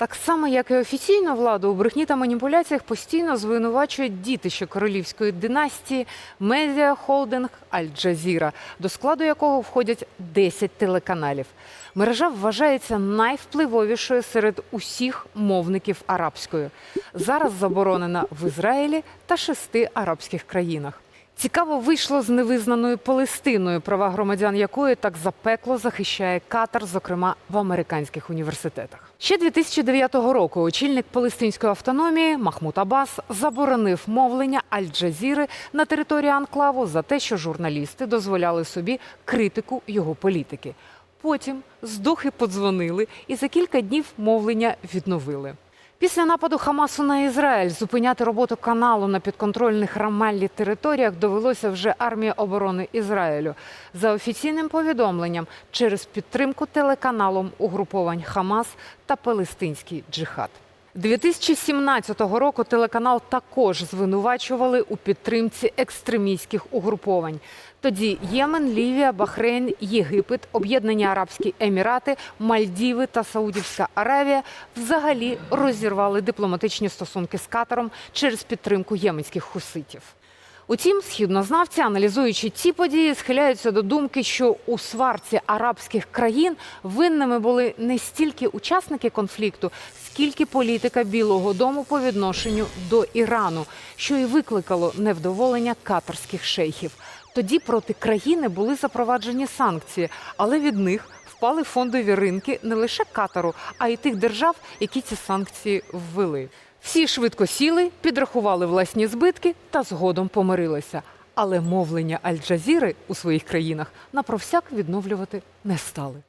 Так само, як і офіційну владу, у брехні та маніпуляціях постійно звинувачують дітище королівської династії медіа холдинг Аль-Джазіра, до складу якого входять 10 телеканалів. Мережа вважається найвпливовішою серед усіх мовників арабської. Зараз заборонена в Ізраїлі та шести арабських країнах. Цікаво вийшло з невизнаною Палестиною, права громадян якої так запекло захищає Катар, зокрема в американських університетах. Ще 2009 року очільник палестинської автономії Махмуд Аббас заборонив мовлення Аль-Джазіри на території анклаву за те, що журналісти дозволяли собі критику його політики. Потім здохи подзвонили і за кілька днів мовлення відновили. Після нападу Хамасу на Ізраїль зупиняти роботу каналу на підконтрольних Рамаллі територіях довелося вже армії оборони Ізраїлю. За офіційним повідомленням, через підтримку телеканалом угруповань Хамас та Палестинський джихад. 2017 року телеканал також звинувачували у підтримці екстремістських угруповань. Тоді Ємен, Лівія, Бахрейн, Єгипет, Об'єднані Арабські Емірати, Мальдіви та Саудівська Аравія взагалі розірвали дипломатичні стосунки з Катаром через підтримку єменських хуситів. Утім, східнознавці, аналізуючи ці події, схиляються до думки, що у сварці арабських країн винними були не стільки учасники конфлікту, скільки політика Білого Дому по відношенню до Ірану, що і викликало невдоволення катарських шейхів. Тоді проти країни були запроваджені санкції, але від них впали фондові ринки не лише Катару, а й тих держав, які ці санкції ввели. Всі швидко сіли, підрахували власні збитки та згодом помирилися. Але мовлення Аль-Джазіри у своїх країнах на провсяк відновлювати не стали.